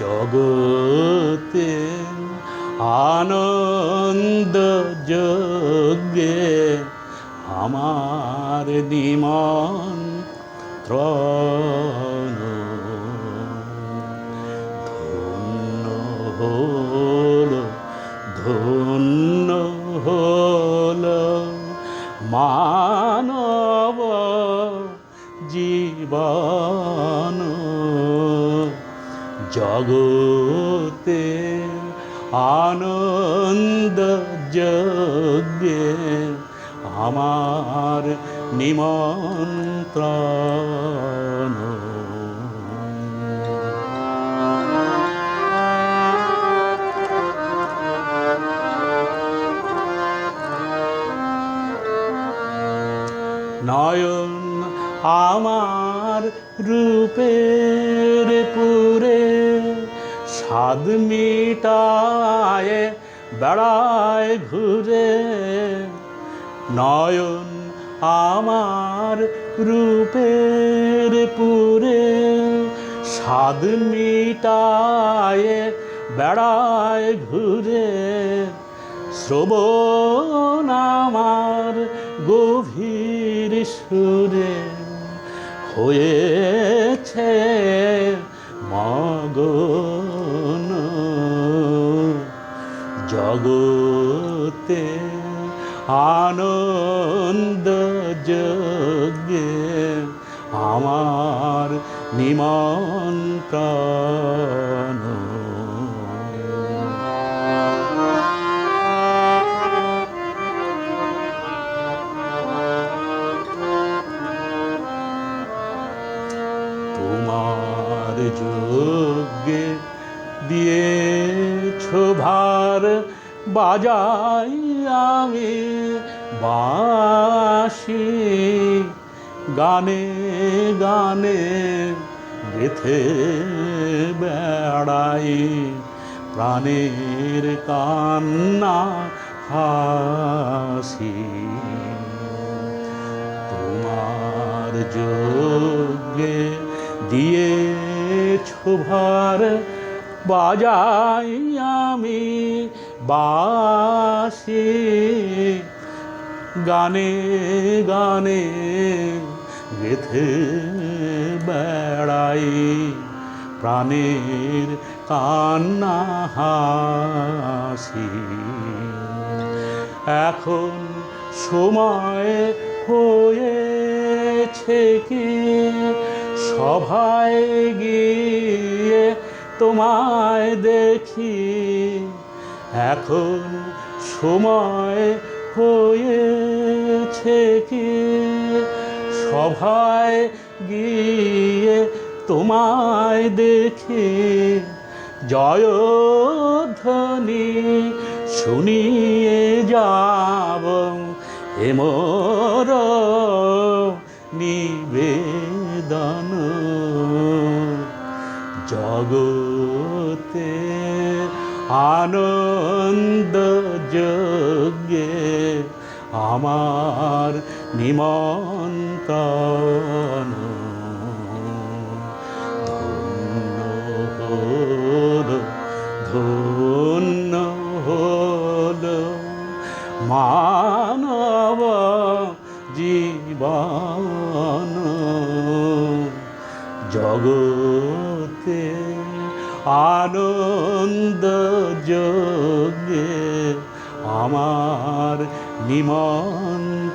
জগতে আনন্দ যোগে আমার নিমন ত্রণ। ধন্য হল ধন্য হল মানব জীবন। জগতে আনন্দ যজ্ঞে আমার নিমন্ত্রণ। নয়ন আমার রূপের পুরে স্বাদ মিটায় বেড়ায় ঘুরে। নয়ন আমার রূপের পুরে স্বাদ মিটায় বেড়ায় ঘুরে। শ্রবণ আমার গভীর সুরে হয়েছে মগন। জগতে আনন্দ যজ্ঞে আমার নিমন্ত্রণ। যজ্ঞে দিয়েছ ভার, বাজাই আমি বাসি গানে গানে গেথে বেড়াই প্রাণের কান্না হাসি। তোমার যোগ্যে দিয়েছ ভার বাজাই আমি বাসি। গানে গানে গেথে বেড়াই প্রাণের কান্না হাসি। এখন সময় হয়েছে কি সভায় গিয়ে তোমায় দেখি। এখন সময় হয়েছে কি? সভায় গিয়ে তোমায় দেখি। জয়ধ্বনি শুনিয়ে যাব হেমর নিবেদন জগতে আনন্দ যজ্ঞে আমার নিমন্ত্রণ। মানব জীবন। জগতে আনন্দ যোগে আমার নিমন্ত্রণ।